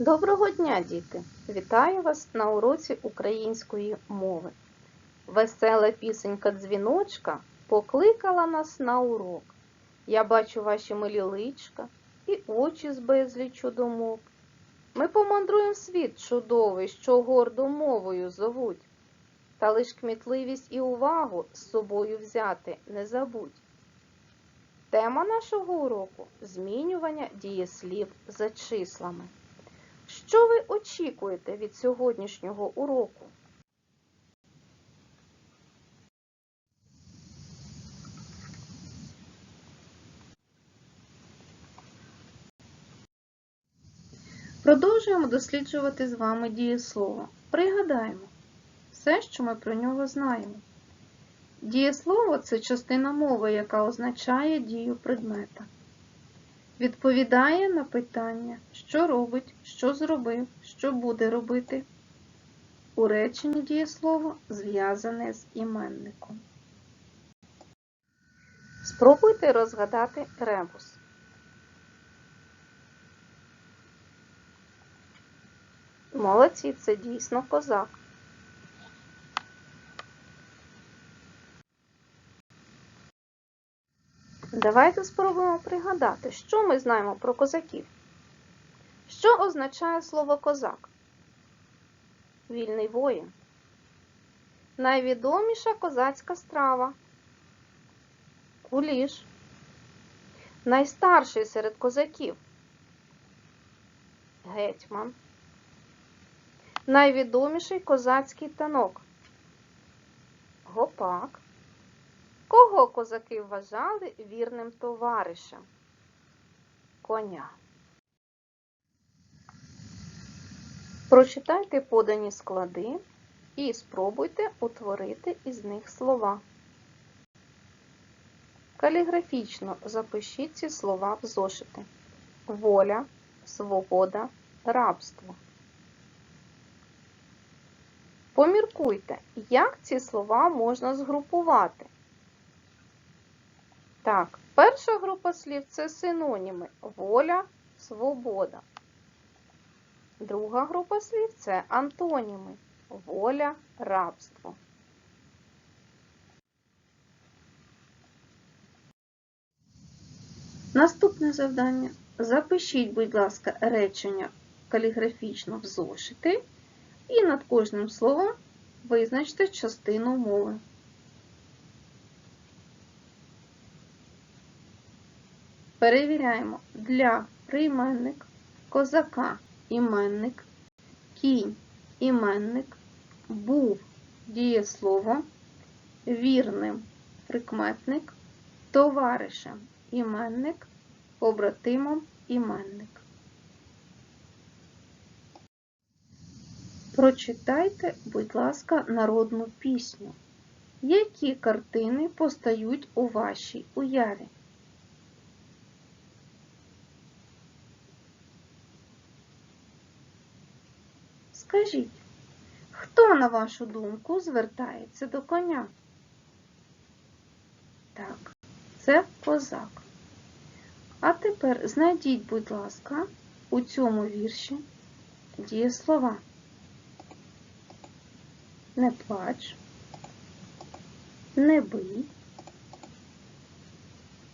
Доброго дня, діти! Вітаю вас на уроці української мови. Весела пісенька дзвіночка покликала нас на урок. Я бачу ваші милі личка і очі з безлічу думок. Ми помандруємо світ чудовий, що гордо мовою зовуть. Та лиш кмітливість і увагу з собою взяти не забудь. Тема нашого уроку змінювання дієслів за числами. Що ви очікуєте від сьогоднішнього уроку? Продовжуємо досліджувати з вами дієслово. Пригадаємо все, що ми про нього знаємо. Дієслово це частина мови, яка означає дію предмета. Відповідає на питання, що робить, що зробив, що буде робити. У реченні дієслово зв'язане з іменником. Спробуйте розгадати ребус. Молодці, це дійсно козак. Давайте спробуємо пригадати, що ми знаємо про козаків. Що означає слово козак? Вільний воїн. Найвідоміша козацька страва. Куліш. Найстарший серед козаків. Гетьман. Найвідоміший козацький танок. Гопак. Кого козаки вважали вірним товаришем? Коня. Прочитайте подані склади і спробуйте утворити із них слова. Каліграфічно запишіть ці слова в зошити. Воля, свобода, рабство. Поміркуйте, як ці слова можна згрупувати. Так, перша група слів це синоніми воля, свобода. Друга група слів це антоніми воля, рабство. Наступне завдання. Запишіть, будь ласка, речення каліграфічно в зошити і над кожним словом визначте частину мови. Перевіряємо для прийменник, козака іменник, кінь іменник, був дієслово, вірним прикметник, товаришем іменник, побратимом іменник. Прочитайте, будь ласка, народну пісню. Які картини постають у вашій уяві? Скажіть, хто, на вашу думку, звертається до коня? Так, це козак. А тепер знайдіть, будь ласка, у цьому вірші дієслова. Не плач, не бий,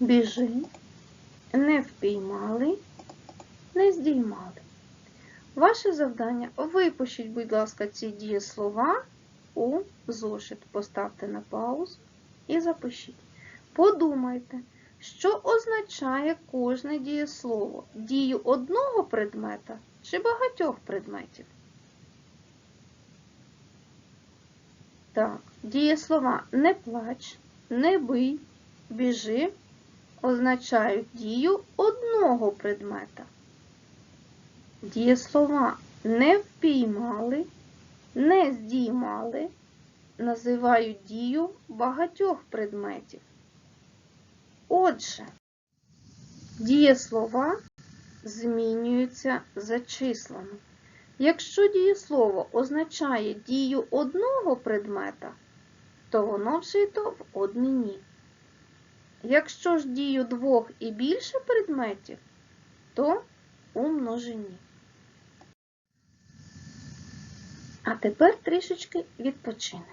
біжи, не впіймали, не здіймали. Ваше завдання випишіть, будь ласка, ці дієслова у зошит. Поставте на паузу і запишіть. Подумайте, що означає кожне дієслово? Дію одного предмета чи багатьох предметів? Так, дієслова не плач, не бий, біжи означають дію одного предмета. Дієслова не впіймали, не здіймали, називають дію багатьох предметів. Отже, дієслова змінюються за числами. Якщо дієслово означає дію одного предмета, то воно вжито в однині. Якщо ж дію двох і більше предметів, то у множині. А тепер трішечки відпочинемо.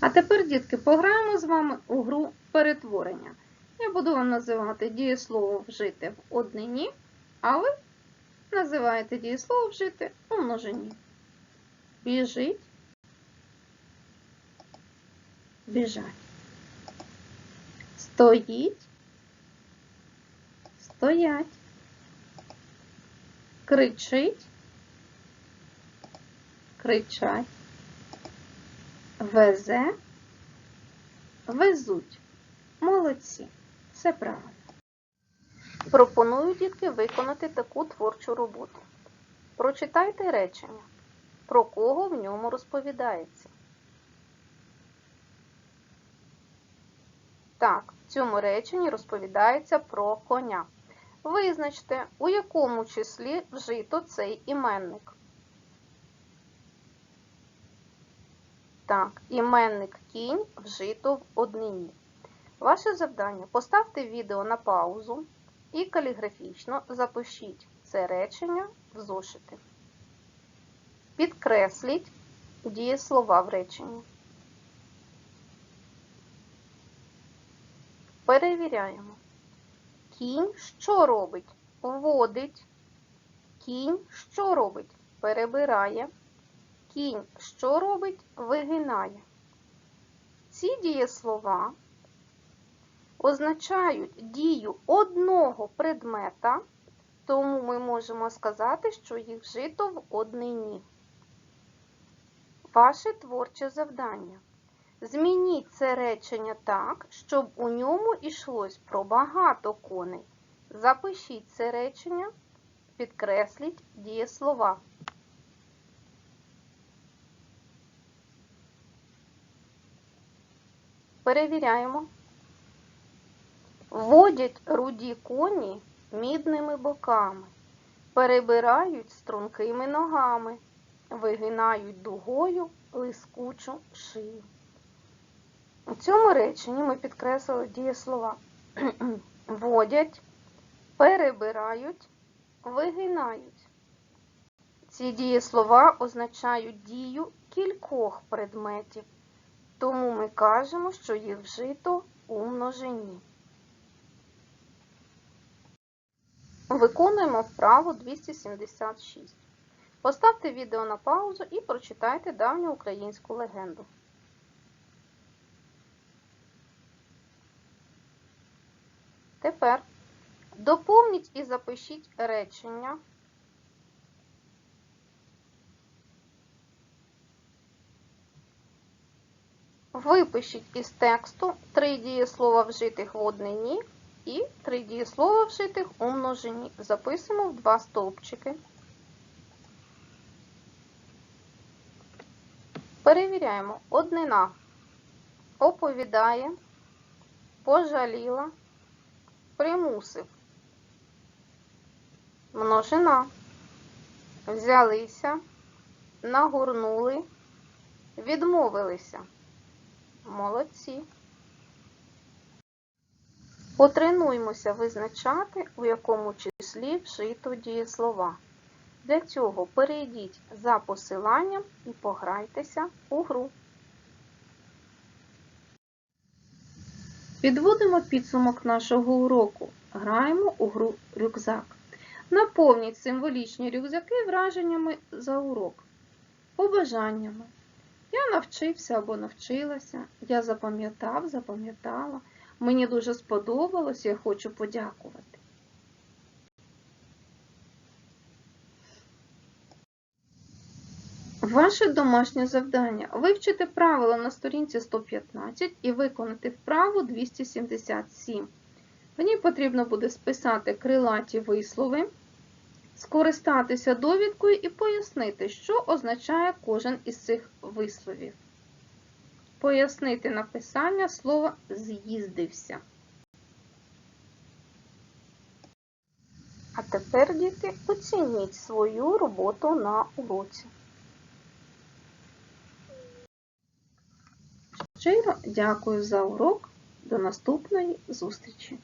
А тепер, дітки, пограємо з вами у гру перетворення. Я буду вам називати дієслово вжити в однині, а ви називаєте дієслово вжити у множині. Біжить, біжать. Стоїть, стоять. Кричить, кричать. Везе, везуть. Молодці. Все правильно. Пропоную, дітки, виконати таку творчу роботу. Прочитайте речення, про кого в ньому розповідається. Так, в цьому реченні розповідається про коня. Визначте, у якому числі вжито цей іменник. Так, іменник кінь вжито в однині. Ваше завдання поставте відео на паузу і каліграфічно запишіть це речення в зошити. Підкресліть дієслова в реченні. Перевіряємо. Кінь що робить? Водить. Кінь що робить? Перебирає. Кінь що робить? Вигинає. Ці дієслова означають дію одного предмета, тому ми можемо сказати, що їх вжито в однині. Ваше творче завдання. Змініть це речення так, щоб у ньому йшлось про багато коней. Запишіть це речення, підкресліть дієслова. Перевіряємо. Водять руді коні мідними боками, перебирають стрункими ногами, вигинають дугою лискучу шию. У цьому реченні ми підкреслили дієслова водять, перебирають, вигинають. Ці дієслова означають дію кількох предметів, тому ми кажемо, що їх вжито у множині. Виконуємо вправу 276. Поставте відео на паузу і прочитайте давню українську легенду. Тепер доповніть і запишіть речення. Випишіть із тексту три дієслова вжитих в однині і три дієслова вжитих у множині. Записуємо в два стовпчики. Перевіряємо. Однина оповідає, пожаліла, примусив. Множина. Взялися, нагорнули, відмовилися. Молодці. Потренуймося визначати, у якому числі вшито дієслова. Для цього перейдіть за посиланням і пограйтеся у гру. Підводимо підсумок нашого уроку. Граємо у гру рюкзак. Наповніть символічні рюкзаки враженнями за урок, побажаннями. Я навчився або навчилася, я запам'ятав, запам'ятала. Мені дуже сподобалось, я хочу подякувати. Ваше домашнє завдання вивчити правила на сторінці 115 і виконати вправу 277. В ній потрібно буде списати крилаті вислови, скористатися довідкою і пояснити, що означає кожен із цих висловів. Пояснити написання слова з'їздився. А тепер, діти, оцініть свою роботу на уроці. Щиро дякую за урок. До наступної зустрічі!